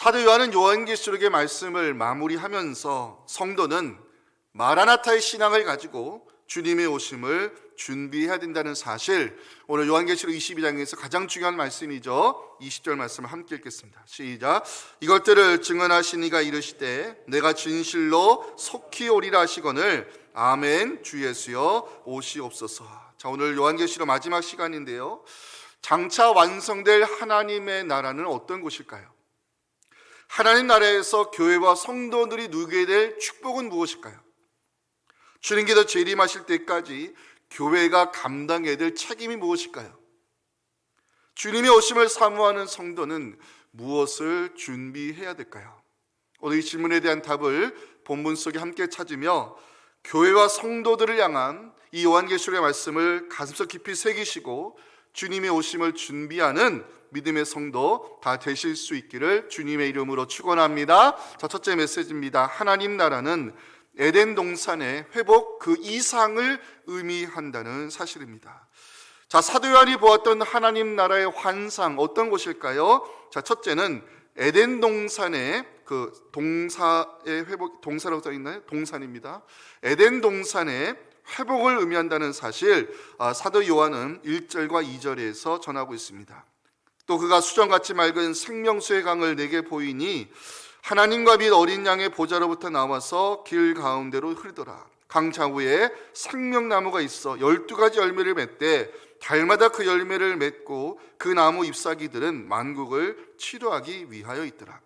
사도 요한은 요한계시록의 말씀을 마무리하면서 성도는 마라나타의 신앙을 가지고 주님의 오심을 준비해야 된다는 사실 오늘 요한계시록 22장에서 가장 중요한 말씀이죠. 20절 말씀을 함께 읽겠습니다. 시작. 이것들을 증언하신 이가 이르시되 내가 진실로 속히 오리라 하시거늘 아멘 주 예수여 오시옵소서. 자, 오늘 요한계시록 마지막 시간인데요. 장차 완성될 하나님의 나라는 어떤 곳일까요? 하나님 나라에서 교회와 성도들이 누리게 될 축복은 무엇일까요? 주님께서 재림하실 때까지 교회가 감당해야 될 책임이 무엇일까요? 주님의 오심을 사모하는 성도는 무엇을 준비해야 될까요? 오늘 이 질문에 대한 답을 본문 속에 함께 찾으며 교회와 성도들을 향한 이 요한계시록의 말씀을 가슴속 깊이 새기시고 주님의 오심을 준비하는 믿음의 성도 다 되실 수 있기를 주님의 이름으로 축원합니다. 자, 첫째 메시지입니다. 하나님 나라는 에덴 동산의 회복 그 이상을 의미한다는 사실입니다. 자, 사도 요한이 보았던 하나님 나라의 환상 어떤 곳일까요? 자, 첫째는 에덴 동산의 그 동사의 회복 동사라고 써 있나요? 동산입니다. 에덴 동산의 회복을 의미한다는 사실 아, 사도 요한은 1절과 2절에서 전하고 있습니다. 또 그가 수정같이 맑은 생명수의 강을 내게 보이니 하나님과 및 어린 양의 보좌로부터 나와서 길 가운데로 흐르더라. 강 좌우에 생명나무가 있어 열두 가지 열매를 맺되 달마다 그 열매를 맺고 그 나무 잎사귀들은 만국을 치료하기 위하여 있더라.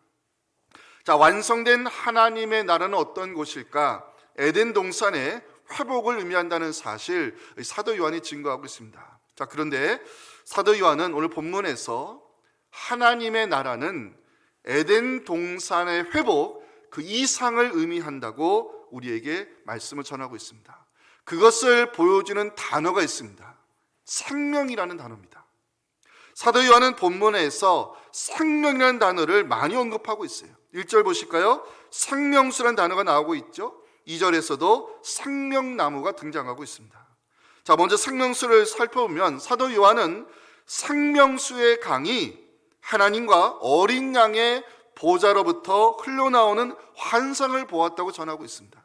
자, 완성된 하나님의 나라는 어떤 곳일까? 에덴 동산의 회복을 의미한다는 사실 사도 요한이 증거하고 있습니다. 자, 그런데 사도 요한은 오늘 본문에서 하나님의 나라는 에덴 동산의 회복 그 이상을 의미한다고 우리에게 말씀을 전하고 있습니다. 그것을 보여주는 단어가 있습니다. 생명이라는 단어입니다. 사도 요한은 본문에서 생명이라는 단어를 많이 언급하고 있어요. 1절 보실까요? 생명수라는 단어가 나오고 있죠. 2절에서도 생명나무가 등장하고 있습니다. 자, 먼저 생명수를 살펴보면 사도 요한은 생명수의 강이 하나님과 어린 양의 보좌로부터 흘러나오는 환상을 보았다고 전하고 있습니다.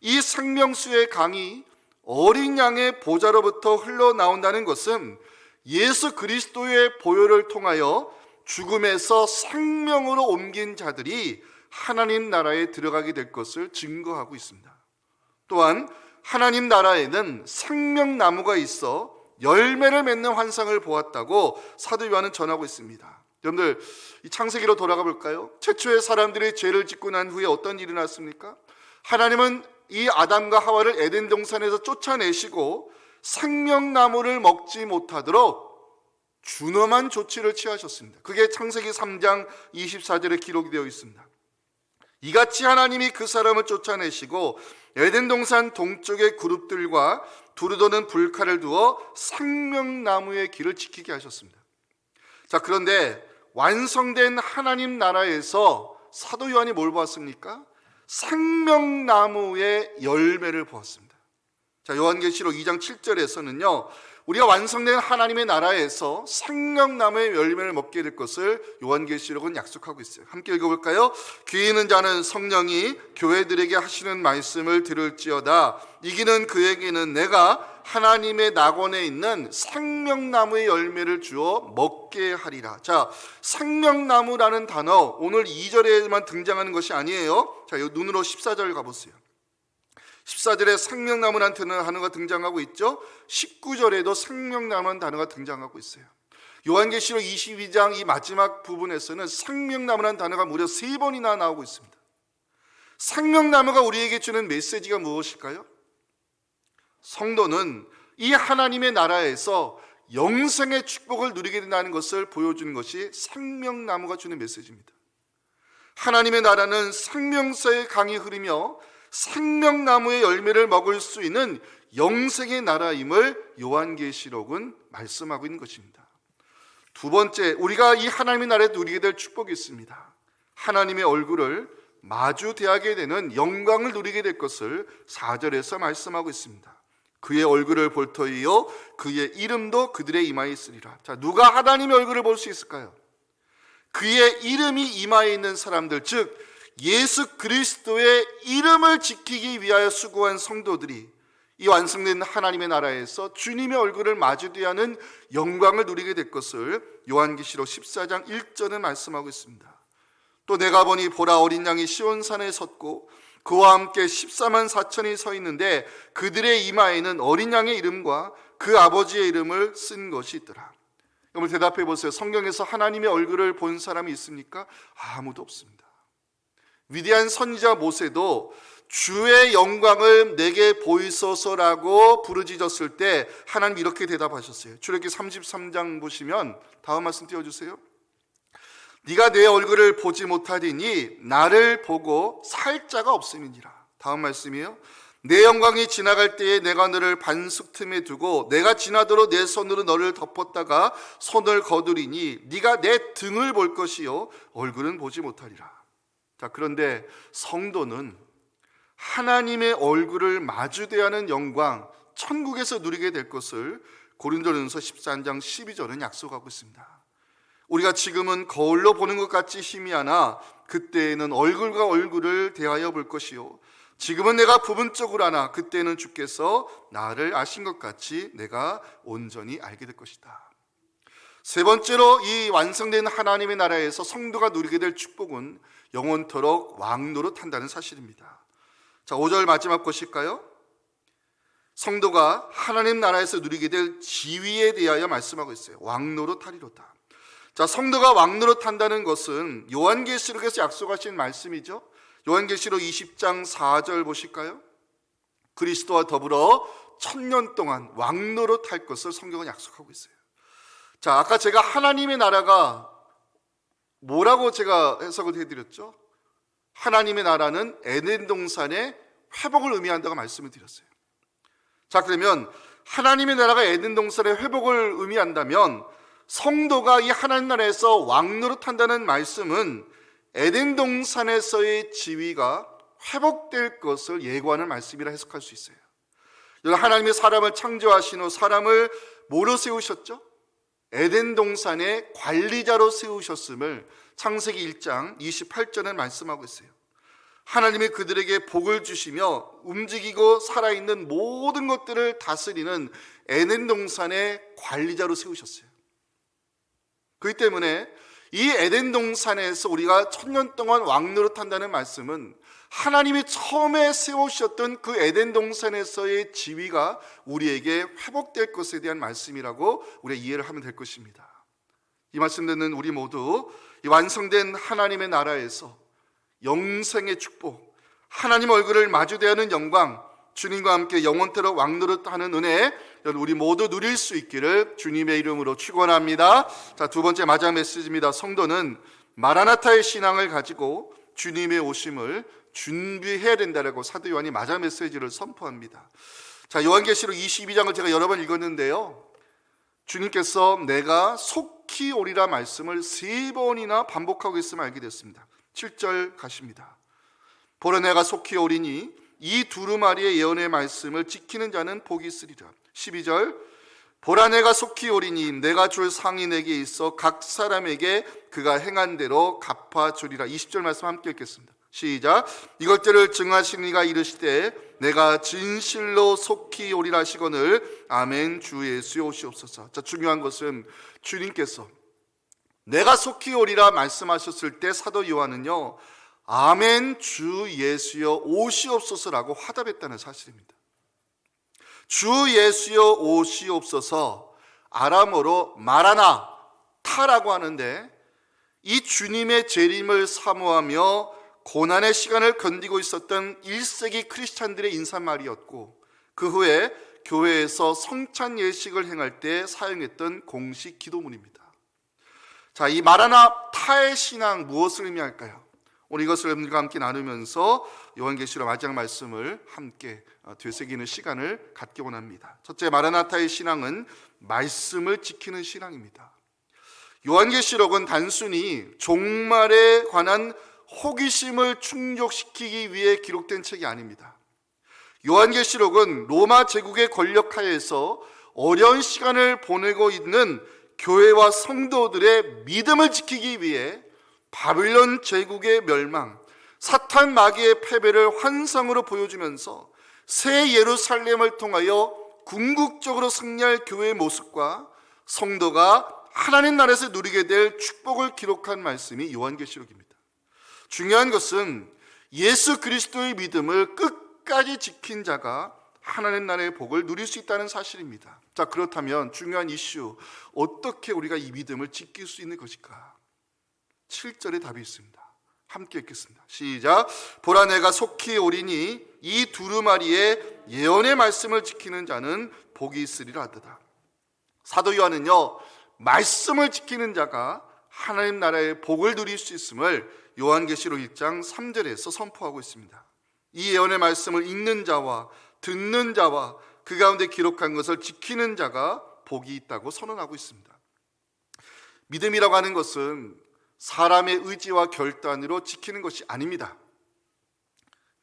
이 생명수의 강이 어린 양의 보좌로부터 흘러나온다는 것은 예수 그리스도의 보혈을 통하여 죽음에서 생명으로 옮긴 자들이 하나님 나라에 들어가게 될 것을 증거하고 있습니다. 또한 하나님 나라에는 생명나무가 있어 열매를 맺는 환상을 보았다고 사도 요한은 전하고 있습니다. 여러분들 이 창세기로 돌아가 볼까요? 최초의 사람들이 죄를 짓고 난 후에 어떤 일이 났습니까? 하나님은 이 아담과 하와를 에덴 동산에서 쫓아내시고 생명나무를 먹지 못하도록 준엄한 조치를 취하셨습니다. 그게 창세기 3장 24절에 기록이 되어 있습니다. 이같이 하나님이 그 사람을 쫓아내시고 에덴 동산 동쪽의 그룹들과 두루도는 불칼을 두어 생명나무의 길을 지키게 하셨습니다. 자, 그런데 완성된 하나님 나라에서 사도 요한이 뭘 보았습니까? 생명나무의 열매를 보았습니다. 자, 요한계시록 2장 7절에서는요. 우리가 완성된 하나님의 나라에서 생명나무의 열매를 먹게 될 것을 요한계시록은 약속하고 있어요. 함께 읽어볼까요? 귀 있는 자는 성령이 교회들에게 하시는 말씀을 들을지어다. 이기는 그에게는 내가 하나님의 낙원에 있는 생명나무의 열매를 주어 먹게 하리라. 자, 생명나무라는 단어 오늘 2절에만 등장하는 것이 아니에요. 자, 이 눈으로 14절 가보세요. 14절에 생명나무라는 단어가 등장하고 있죠. 19절에도 생명나무라는 단어가 등장하고 있어요. 요한계시록 22장 이 마지막 부분에서는 생명나무라는 단어가 무려 세 번이나 나오고 있습니다. 생명나무가 우리에게 주는 메시지가 무엇일까요? 성도는 이 하나님의 나라에서 영생의 축복을 누리게 된다는 것을 보여주는 것이 생명나무가 주는 메시지입니다. 하나님의 나라는 생명서의 강이 흐르며 생명나무의 열매를 먹을 수 있는 영생의 나라임을 요한계시록은 말씀하고 있는 것입니다. 두 번째, 우리가 이 하나님의 나라에 누리게 될 축복이 있습니다. 하나님의 얼굴을 마주 대하게 되는 영광을 누리게 될 것을 4절에서 말씀하고 있습니다. 그의 얼굴을 볼 터이요 그의 이름도 그들의 이마에 있으리라. 자, 누가 하나님의 얼굴을 볼 수 있을까요? 그의 이름이 임하에 있는 사람들, 즉 예수 그리스도의 이름을 지키기 위하여 수고한 성도들이 이 완성된 하나님의 나라에서 주님의 얼굴을 마주대하는 영광을 누리게 될 것을 요한계시록 14장 1절에 말씀하고 있습니다. 또 내가 보니 보라 어린 양이 시온산에 섰고 그와 함께 14만 4천이 서 있는데 그들의 이마에는 어린 양의 이름과 그 아버지의 이름을 쓴 것이 있더라. 여러분 대답해 보세요. 성경에서 하나님의 얼굴을 본 사람이 있습니까? 아무도 없습니다. 위대한 선지자 모세도 주의 영광을 내게 보이소서라고 부르짖었을 때 하나님 이렇게 대답하셨어요. 출애기 33장 보시면 다음 말씀 띄워 주세요. 네가 내 얼굴을 보지 못하리니 나를 보고 살 자가 없음이니라. 다음 말씀이에요. 내 영광이 지나갈 때에 내가 너를 반석 틈에 두고 내가 지나도록 내 손으로 너를 덮었다가 손을 거두리니 네가 내 등을 볼 것이요 얼굴은 보지 못하리라. 자, 그런데 성도는 하나님의 얼굴을 마주 대하는 영광 천국에서 누리게 될 것을 고린도전서 13장 12절은 약속하고 있습니다. 우리가 지금은 거울로 보는 것 같이 희미하나 그때에는 얼굴과 얼굴을 대하여 볼 것이요 지금은 내가 부분적으로 하나 그때는 주께서 나를 아신 것 같이 내가 온전히 알게 될 것이다. 세 번째로 이 완성된 하나님의 나라에서 성도가 누리게 될 축복은 영원토록 왕노릇 한다는 사실입니다. 자, 5절 마지막 보실까요? 성도가 하나님 나라에서 누리게 될 지위에 대하여 말씀하고 있어요. 왕노릇 하리로다. 자, 성도가 왕노릇 한다는 것은 요한계시록에서 약속하신 말씀이죠. 요한계시록 20장 4절 보실까요? 그리스도와 더불어 천년 동안 왕노릇 할 것을 성경은 약속하고 있어요. 자, 아까 제가 하나님의 나라가 뭐라고 제가 해석을 해드렸죠? 하나님의 나라는 에덴 동산의 회복을 의미한다고 말씀을 드렸어요. 자, 그러면 하나님의 나라가 에덴 동산의 회복을 의미한다면 성도가 이 하나님 나라에서 왕노릇 한다는 말씀은 에덴 동산에서의 지위가 회복될 것을 예고하는 말씀이라 해석할 수 있어요. 하나님이 사람을 창조하신 후 사람을 뭐로 세우셨죠? 에덴 동산의 관리자로 세우셨음을 창세기 1장 28절에 말씀하고 있어요. 하나님이 그들에게 복을 주시며 움직이고 살아있는 모든 것들을 다스리는 에덴 동산의 관리자로 세우셨어요. 그렇기 때문에 이 에덴 동산에서 우리가 천년 동안 왕노릇 한다는 말씀은 하나님이 처음에 세우셨던 그 에덴 동산에서의 지위가 우리에게 회복될 것에 대한 말씀이라고 우리가 이해를 하면 될 것입니다. 이 말씀 듣는 우리 모두 이 완성된 하나님의 나라에서 영생의 축복, 하나님 얼굴을 마주대하는 영광, 주님과 함께 영원토록 왕노릇 하는 은혜 우리 모두 누릴 수 있기를 주님의 이름으로 축원합니다. 자, 두 번째 마지막 메시지입니다. 성도는 마라나타의 신앙을 가지고 주님의 오심을 준비해야 된다라고 사도 요한이 마지막 메시지를 선포합니다. 자, 요한계시록 22장을 제가 여러 번 읽었는데요. 주님께서 내가 속히 오리라 말씀을 세 번이나 반복하고 있음을 알게 됐습니다. 7절 가십니다. 보라 내가 속히 오리니 이 두루마리의 예언의 말씀을 지키는 자는 복이 있으리라. 12절 보라 내가 속히 오리니 내가 줄 상이 내게 있어 각 사람에게 그가 행한 대로 갚아 주리라. 20절 말씀 함께 읽겠습니다. 시작. 이것들을 증하시는 이가 이르시되 내가 진실로 속히 오리라 하시거늘 아멘 주 예수 오시옵소서. 자 중요한 것은 주님께서 내가 속히 오리라 말씀하셨을 때 사도 요한은요 아멘 주 예수여 오시옵소서라고 화답했다는 사실입니다. 주 예수여 오시옵소서 아람어로 마라나 타라고 하는데 이 주님의 재림을 사모하며 고난의 시간을 견디고 있었던 1세기 크리스찬들의 인사말이었고 그 후에 교회에서 성찬 예식을 행할 때 사용했던 공식 기도문입니다. 자, 이 마라나 타의 신앙 무엇을 의미할까요? 오늘 이것을 여러분과 함께 나누면서 요한계시록 마지막 말씀을 함께 어, 되새기는 시간을 갖기 원합니다. 첫째 마라나타의 신앙은 말씀을 지키는 신앙입니다. 요한계시록은 단순히 종말에 관한 호기심을 충족시키기 위해 기록된 책이 아닙니다. 요한계시록은 로마 제국의 권력하에서 어려운 시간을 보내고 있는 교회와 성도들의 믿음을 지키기 위해 바빌론 제국의 멸망, 사탄 마귀의 패배를 환상으로 보여주면서 새 예루살렘을 통하여 궁극적으로 승리할 교회의 모습과 성도가 하나님 나라에서 누리게 될 축복을 기록한 말씀이 요한계시록입니다. 중요한 것은 예수 그리스도의 믿음을 끝까지 지킨 자가 하나님 나라의 복을 누릴 수 있다는 사실입니다. 자, 그렇다면 중요한 이슈, 어떻게 우리가 이 믿음을 지킬 수 있는 것일까? 7절에 답이 있습니다. 함께 읽겠습니다. 시작. 보라 내가 속히 오리니 이 두루마리의 예언의 말씀을 지키는 자는 복이 있으리라 하더라. 사도 요한은요, 말씀을 지키는 자가 하나님 나라의 복을 누릴 수 있음을 요한계시록 1장 3절에서 선포하고 있습니다. 이 예언의 말씀을 읽는 자와 듣는 자와 그 가운데 기록한 것을 지키는 자가 복이 있다고 선언하고 있습니다. 믿음이라고 하는 것은 사람의 의지와 결단으로 지키는 것이 아닙니다.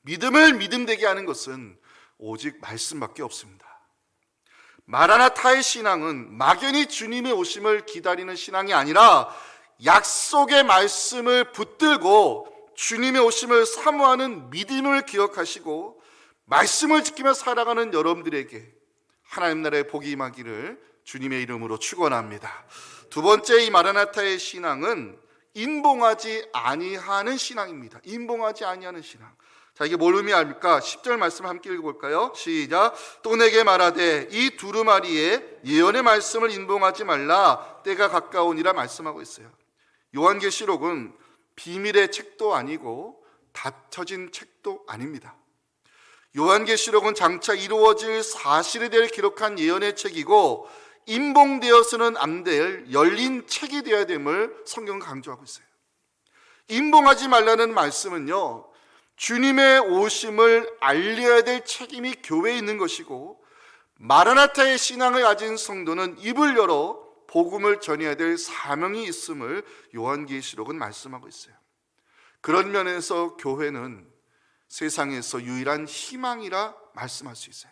믿음을 믿음되게 하는 것은 오직 말씀밖에 없습니다. 마라나타의 신앙은 막연히 주님의 오심을 기다리는 신앙이 아니라 약속의 말씀을 붙들고 주님의 오심을 사모하는 믿음을 기억하시고 말씀을 지키며 살아가는 여러분들에게 하나님 나라의 복이 임하기를 주님의 이름으로 축원합니다. 두 번째 이 마라나타의 신앙은 인봉하지 아니하는 신앙입니다. 인봉하지 아니하는 신앙. 자, 이게 뭘 의미합니까? 10절 말씀 함께 읽어볼까요? 시작. 또 내게 말하되 이 두루마리에 예언의 말씀을 인봉하지 말라. 때가 가까우니라 말씀하고 있어요. 요한계시록은 비밀의 책도 아니고 닫혀진 책도 아닙니다. 요한계시록은 장차 이루어질 사실에 대해 기록한 예언의 책이고 인봉되어서는 안 될 열린 책이 되어야 됨을 성경은 강조하고 있어요. 인봉하지 말라는 말씀은요. 주님의 오심을 알려야 될 책임이 교회에 있는 것이고 마라나타의 신앙을 가진 성도는 입을 열어 복음을 전해야 될 사명이 있음을 요한계시록은 말씀하고 있어요. 그런 면에서 교회는 세상에서 유일한 희망이라 말씀할 수 있어요.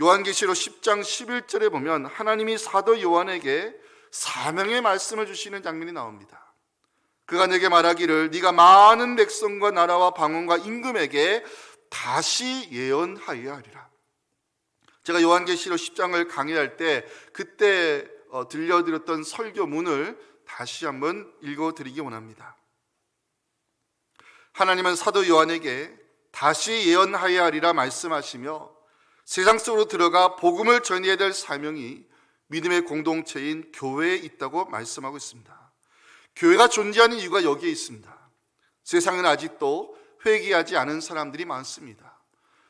요한계시록 10장 11절에 보면 하나님이 사도 요한에게 사명의 말씀을 주시는 장면이 나옵니다. 그가 내게 말하기를 네가 많은 백성과 나라와 방언과 임금에게 다시 예언하여야 하리라. 제가 요한계시록 10장을 강의할 때 그때 어, 들려드렸던 설교문을 다시 한번 읽어드리기 원합니다. 하나님은 사도 요한에게 다시 예언하여야 하리라 말씀하시며 세상 속으로 들어가 복음을 전해야 될 사명이 믿음의 공동체인 교회에 있다고 말씀하고 있습니다. 교회가 존재하는 이유가 여기에 있습니다. 세상에는 아직도 회개하지 않은 사람들이 많습니다.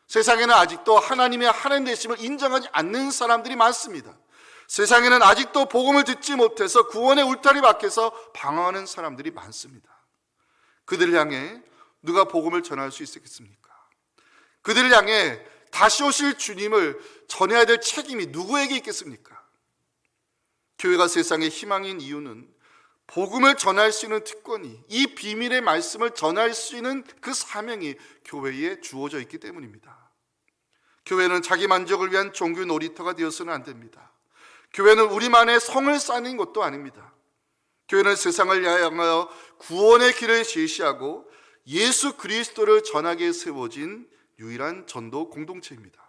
세상에는 아직도 하나님의 하나님 되심을 인정하지 않는 사람들이 많습니다. 세상에는 아직도 복음을 듣지 못해서 구원의 울타리 밖에서 방황하는 사람들이 많습니다. 그들을 향해 누가 복음을 전할 수 있겠습니까? 그들을 향해 다시 오실 주님을 전해야 될 책임이 누구에게 있겠습니까? 교회가 세상의 희망인 이유는 복음을 전할 수 있는 특권이 이 비밀의 말씀을 전할 수 있는 그 사명이 교회에 주어져 있기 때문입니다. 교회는 자기 만족을 위한 종교 놀이터가 되어서는 안 됩니다. 교회는 우리만의 성을 쌓는 것도 아닙니다. 교회는 세상을 향하여 구원의 길을 제시하고 예수 그리스도를 전하게 세워진 유일한 전도 공동체입니다.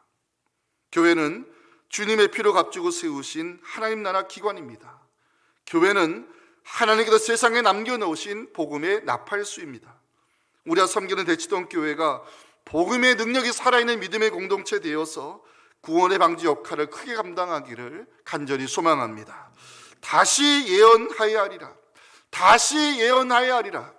교회는 주님의 피로 값주고 세우신 하나님 나라 기관입니다. 교회는 하나님께서 세상에 남겨놓으신 복음의 나팔수입니다. 우리가 섬기는 대치동 교회가 복음의 능력이 살아있는 믿음의 공동체 되어서 구원의 방지 역할을 크게 감당하기를 간절히 소망합니다. 다시 예언하여 하리라. 다시 예언하여 하리라.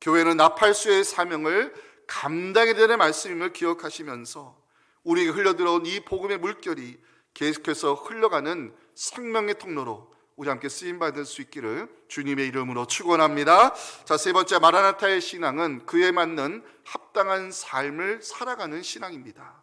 교회는 나팔수의 사명을 감당해야 되는 말씀임을 기억하시면서 우리에게 흘러들어온 이 복음의 물결이 계속해서 흘러가는 생명의 통로로 우리 함께 쓰임 받을 수 있기를 주님의 이름으로 축원합니다. 자, 세 번째 마라나타의 신앙은 그에 맞는 합당한 삶을 살아가는 신앙입니다.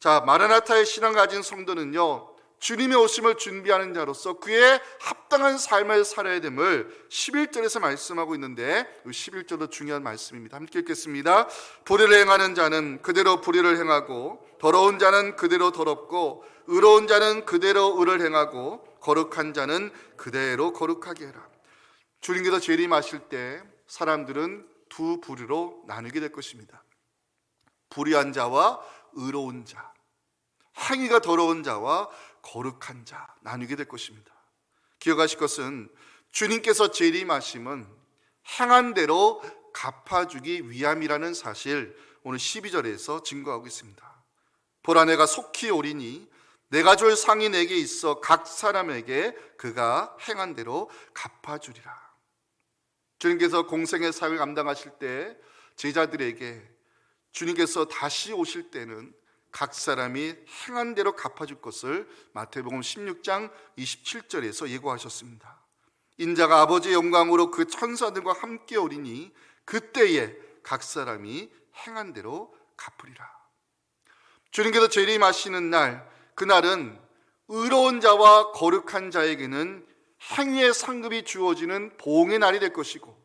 자, 마라나타의 신앙 가진 성도는요. 주님의 오심을 준비하는 자로서 그의 합당한 삶을 살아야 됨을 11절에서 말씀하고 있는데 11절도 중요한 말씀입니다. 함께 읽겠습니다. 불의를 행하는 자는 그대로 불의를 행하고 더러운 자는 그대로 더럽고 의로운 자는 그대로 의를 행하고 거룩한 자는 그대로 거룩하게 해라. 주님께서 재림하실 때 사람들은 두 부류로 나누게 될 것입니다. 불의한 자와 의로운 자, 행위가 더러운 자와 거룩한 자 나누게 될 것입니다. 기억하실 것은 주님께서 재림하심은 행한 대로 갚아주기 위함이라는 사실 오늘 12절에서 증거하고 있습니다. 보라 내가 속히 오리니 내가 줄 상이 내게 있어 각 사람에게 그가 행한 대로 갚아주리라. 주님께서 공생의 사역을 감당하실 때 제자들에게 주님께서 다시 오실 때는 각 사람이 행한 대로 갚아줄 것을 마태복음 16장 27절에서 예고하셨습니다. 인자가 아버지의 영광으로 그 천사들과 함께 오리니 그때에 각 사람이 행한 대로 갚으리라. 주님께서 재림하시는 날 그날은 의로운 자와 거룩한 자에게는 행위의 상급이 주어지는 보응의 날이 될 것이고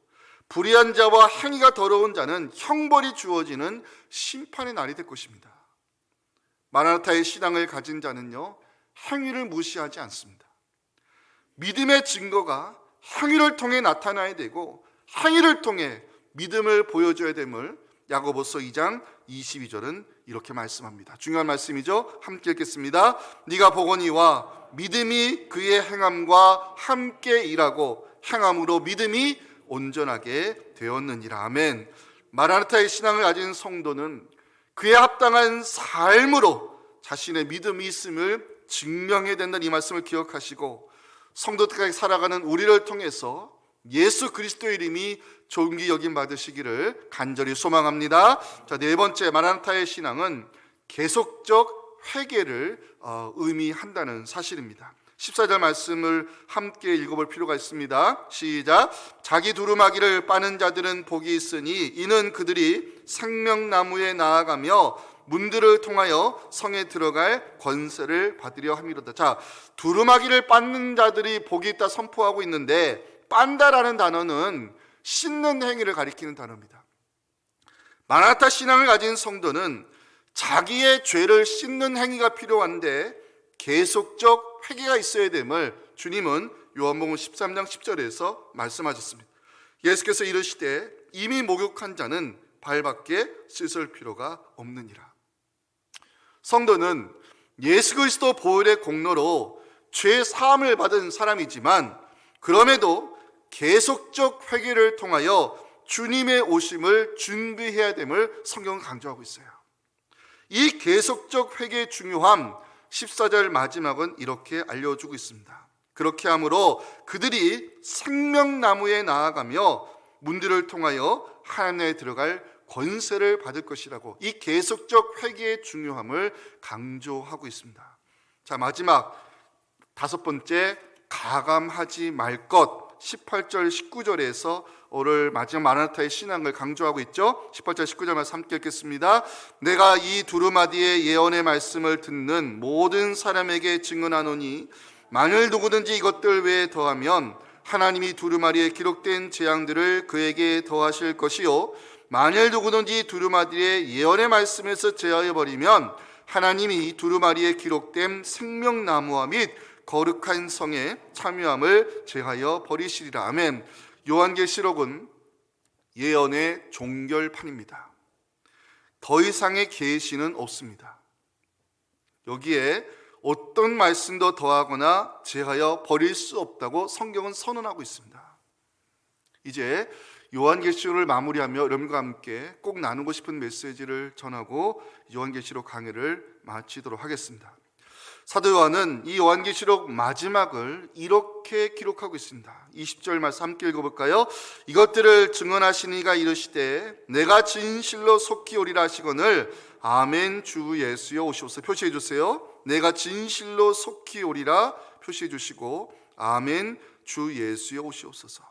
불의한 자와 행위가 더러운 자는 형벌이 주어지는 심판의 날이 될 것입니다. 마라나타의 신앙을 가진 자는요 행위를 무시하지 않습니다. 믿음의 증거가 행위를 통해 나타나야 되고 행위를 통해 믿음을 보여줘야 됨을 야고보서 2장 22절은 이렇게 말씀합니다. 중요한 말씀이죠. 함께 읽겠습니다. 네가 보거니와 믿음이 그의 행함과 함께 일하고 행함으로 믿음이 온전하게 되었느니라. 아멘. 마라나타의 신앙을 가진 성도는 그에 합당한 삶으로 자신의 믿음이 있음을 증명해야 된다는 이 말씀을 기억하시고 성도들까지 살아가는 우리를 통해서 예수 그리스도의 이름이 존귀 여김 받으시기를 간절히 소망합니다. 자, 네 번째 마라나타의 신앙은 계속적 회개를 어, 의미한다는 사실입니다. 14절 말씀을 함께 읽어볼 필요가 있습니다. 시작. 자기 두루마기를 빠는 자들은 복이 있으니 이는 그들이 생명나무에 나아가며 문들을 통하여 성에 들어갈 권세를 받으려 함이로다. 자, 두루마기를 빻는 자들이 복이 있다 선포하고 있는데 빤다라는 단어는 씻는 행위를 가리키는 단어입니다. 마나타 신앙을 가진 성도는 자기의 죄를 씻는 행위가 필요한데 계속적 회개가 있어야 됨을 주님은 요한복음 13장 10절에서 말씀하셨습니다. 예수께서 이르시되 이미 목욕한 자는 발밖에 씻을 필요가 없느니라. 성도는 예수 그리스도 보혈의 공로로 죄 사함을 받은 사람이지만 그럼에도 계속적 회개를 통하여 주님의 오심을 준비해야 됨을 성경은 강조하고 있어요. 이 계속적 회개의 중요함 14절 마지막은 이렇게 알려주고 있습니다. 그렇게 함으로 그들이 생명나무에 나아가며 문들을 통하여 하나님에 들어갈 권세를 받을 것이라고 이 계속적 회개의 중요함을 강조하고 있습니다. 자, 마지막 다섯 번째 가감하지 말 것 18절 19절에서 오늘 마지막 마라나타의 신앙을 강조하고 있죠. 18절 19절 말씀 함께 읽겠습니다. 내가 이 두루마디의 예언의 말씀을 듣는 모든 사람에게 증언하노니 만일 누구든지 이것들 외에 더하면 하나님이 두루마리에 기록된 재앙들을 그에게 더하실 것이요 만일 누구든지 두루마리의 예언의 말씀에서 제하여 버리면 하나님이 두루마리에 기록된 생명나무와 및 거룩한 성에 참여함을 제하여 버리시리라. 아멘. 요한계시록은 예언의 종결판입니다. 더 이상의 계시는 없습니다. 여기에 어떤 말씀도 더하거나 제하여 버릴 수 없다고 성경은 선언하고 있습니다. 이제 요한계시록을 마무리하며 여러분과 함께 꼭 나누고 싶은 메시지를 전하고 요한계시록 강의를 마치도록 하겠습니다. 사도 요한은 이 요한계시록 마지막을 이렇게 기록하고 있습니다. 20절 말씀 함께 읽어볼까요? 이것들을 증언하시니가 이르시되 내가 진실로 속히 오리라 하시거늘 아멘 주 예수여 오시옵소서 표시해 주세요. 내가 진실로 속히 오리라 표시해 주시고 아멘 주 예수여 오시옵소서.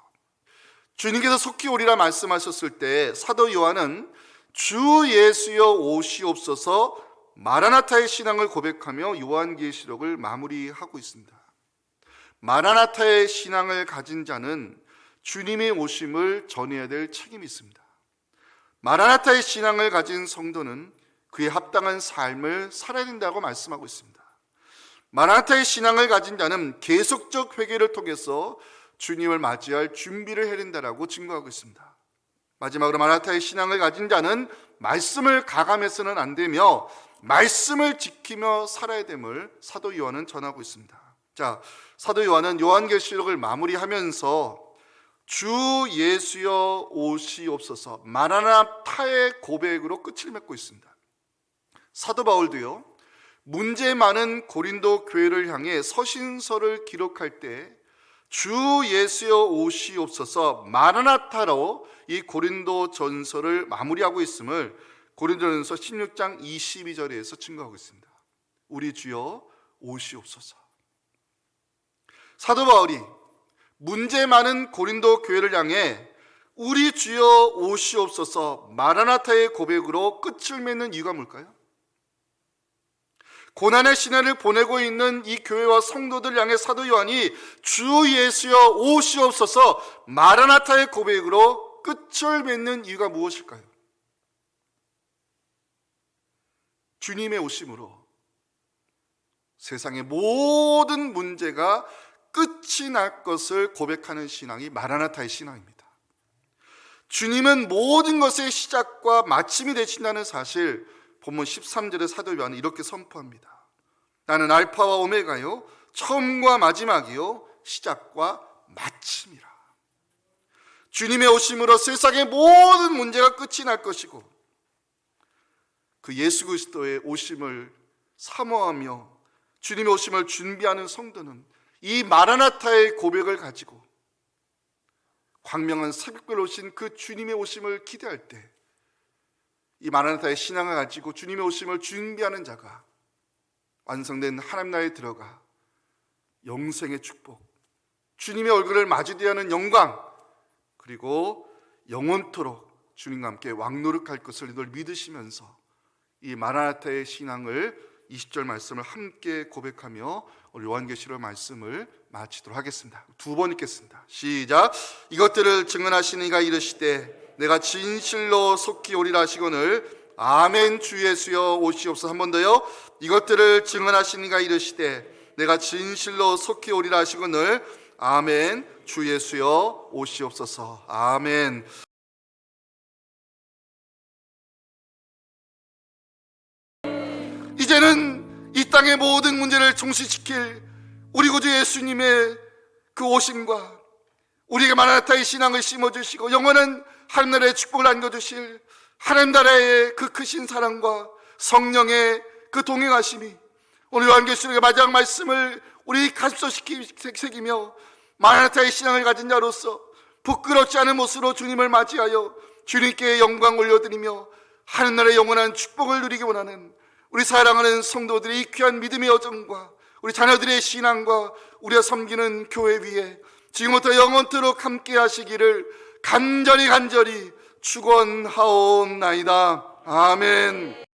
주님께서 속히 오리라 말씀하셨을 때 사도 요한은 주 예수여 오시옵소서 마라나타의 신앙을 고백하며 요한계시록을 마무리하고 있습니다. 마라나타의 신앙을 가진 자는 주님의 오심을 전해야 될 책임이 있습니다. 마라나타의 신앙을 가진 성도는 그에 합당한 삶을 살아야 된다고 말씀하고 있습니다. 마라나타의 신앙을 가진 자는 계속적 회개를 통해서 주님을 맞이할 준비를 해야 된다라고 증거하고 있습니다. 마지막으로 마라나타의 신앙을 가진 자는 말씀을 가감해서는 안 되며 말씀을 지키며 살아야 됨을 사도 요한은 전하고 있습니다. 자, 사도 요한은 요한계시록을 마무리하면서 주 예수여 오시옵소서 마라나 타의 고백으로 끝을 맺고 있습니다. 사도 바울도요. 문제 많은 고린도 교회를 향해 서신서를 기록할 때 주 예수여 오시옵소서 마라나타로 이 고린도 전서를 마무리하고 있음을 고린도전서 16장 22절에서 증거하고 있습니다. 우리 주여 오시옵소서. 사도 바울이 문제 많은 고린도 교회를 향해 우리 주여 오시옵소서 마라나타의 고백으로 끝을 맺는 이유가 뭘까요? 고난의 시내를 보내고 있는 이 교회와 성도들 향해 사도 요한이 주 예수여 오시옵소서 마라나타의 고백으로 끝을 맺는 이유가 무엇일까요? 주님의 오심으로 세상의 모든 문제가 끝이 날 것을 고백하는 신앙이 마라나타의 신앙입니다. 주님은 모든 것의 시작과 마침이 되신다는 사실 본문 13절의 사도 요한은 이렇게 선포합니다. 나는 알파와 오메가요 처음과 마지막이요 시작과 마침이라. 주님의 오심으로 세상의 모든 문제가 끝이 날 것이고 그 예수 그리스도의 오심을 사모하며 주님의 오심을 준비하는 성도는 이 마라나타의 고백을 가지고 광명한 새벽별 오신 그 주님의 오심을 기대할 때 이 마라나타의 신앙을 가지고 주님의 오심을 준비하는 자가 완성된 하나님 나라에 들어가 영생의 축복, 주님의 얼굴을 마주대하는 영광, 그리고 영원토록 주님과 함께 왕노릇할 것을 늘 믿으시면서 이 마라나타의 신앙을 20절 말씀을 함께 고백하며 우리 요한계시록 말씀을 마치도록 하겠습니다. 두 번 읽겠습니다. 시작. 이것들을 증언하시는 이가 이르시되 내가 진실로 속히 오리라 하시거늘 아멘 주 예수여 오시옵소서 한 번 더요. 이것들을 증언하시는 이가 이르시되 내가 진실로 속히 오리라 하시거늘 아멘 주 예수여 오시옵소서 아멘. 이제는 이 땅의 모든 문제를 종식시킬 우리 구주 예수님의 그 오심과 우리에게 마라나타의 신앙을 심어주시고 영원한 하늘나라의 축복을 안겨주실 하나님 나라의 그 크신 사랑과 성령의 그 동행하심이 오늘 요한계시록의 마지막 말씀을 우리 가슴속에 새기며 마라나타의 신앙을 가진 자로서 부끄럽지 않은 모습으로 주님을 맞이하여 주님께 영광 올려드리며 하늘나라의 영원한 축복을 누리기 원하는 우리 사랑하는 성도들의 이 귀한 믿음의 여정과 우리 자녀들의 신앙과 우리가 섬기는 교회 위에 지금부터 영원토록 함께 하시기를 간절히 간절히 축원하옵나이다. 아멘.